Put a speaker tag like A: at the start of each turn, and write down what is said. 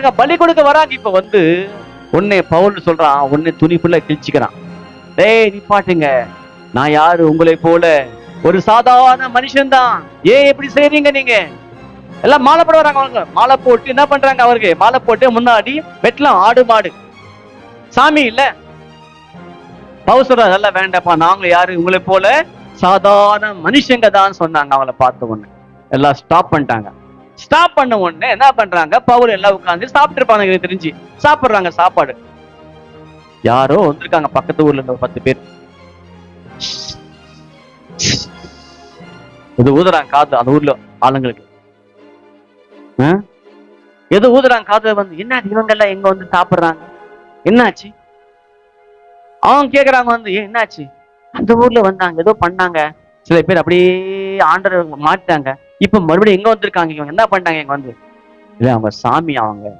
A: வராங்க பலி கொடுக்க வராங்க. இப்ப வந்து உன்னை பவுல் சொல்றான் உன்னை புள்ள கிழிச்சுக்கிறான். டேய் நிப்பாட்டுங்க. நான் யாரு உங்களை போல? ஒரு சாதாரண மனுஷன்தான். ஏன் இப்படி செய்றீங்க நீங்க? எல்லாம் மாலை போட வராங்க அவங்க. மாலை போட்டு என்ன பண்றாங்க அவருக்கு? மாலை போட்டு முன்னாடி வெட்டலாம் ஆடு மாடு. சாமி இல்ல. பவுல் சொல்ற அதெல்லாம் வேண்டாப்பா நாங்க யாரு உங்களை போல? சாதாரண மனுஷங்க தான் சொன்னாங்க அவளை பார்த்த உடனே. எல்லாம் ஸ்டாப் பண்ணிட்டாங்க. ஸ்டாப் பண்ண உடனே என்ன பண்றாங்க? பவுல் எல்லாம் உட்காந்து சாப்பிட்டு இருப்பாங்க எனக்கு தெரிஞ்சு. சாப்பிடுறாங்க சாப்பாடு. யாரோ வந்திருக்காங்க. பக்கத்து ஊர்ல இருந்து பத்து பேர். இது ஊதுறாங்க காது? அந்த ஊர்ல ஆளுங்களுக்கு. எது ஊதுறாங்க காது வந்து என்ன இவங்க எல்லாம் எங்க வந்து சாப்பிடுறாங்க? என்னாச்சு? அவங்க கேக்குறாங்க வந்து என்னாச்சு? அந்த ஊர்ல வந்தாங்க. ஏதோ பண்ணாங்க. சில பேர் அப்படியே ஆண்டர் மாட்டாங்க இப்ப மறுபடியும் எங்க வந்திருக்காங்க? இவங்க என்ன பண்ணிட்டாங்க? இங்க வந்து. இல்ல அவங்க சாமி அவங்க.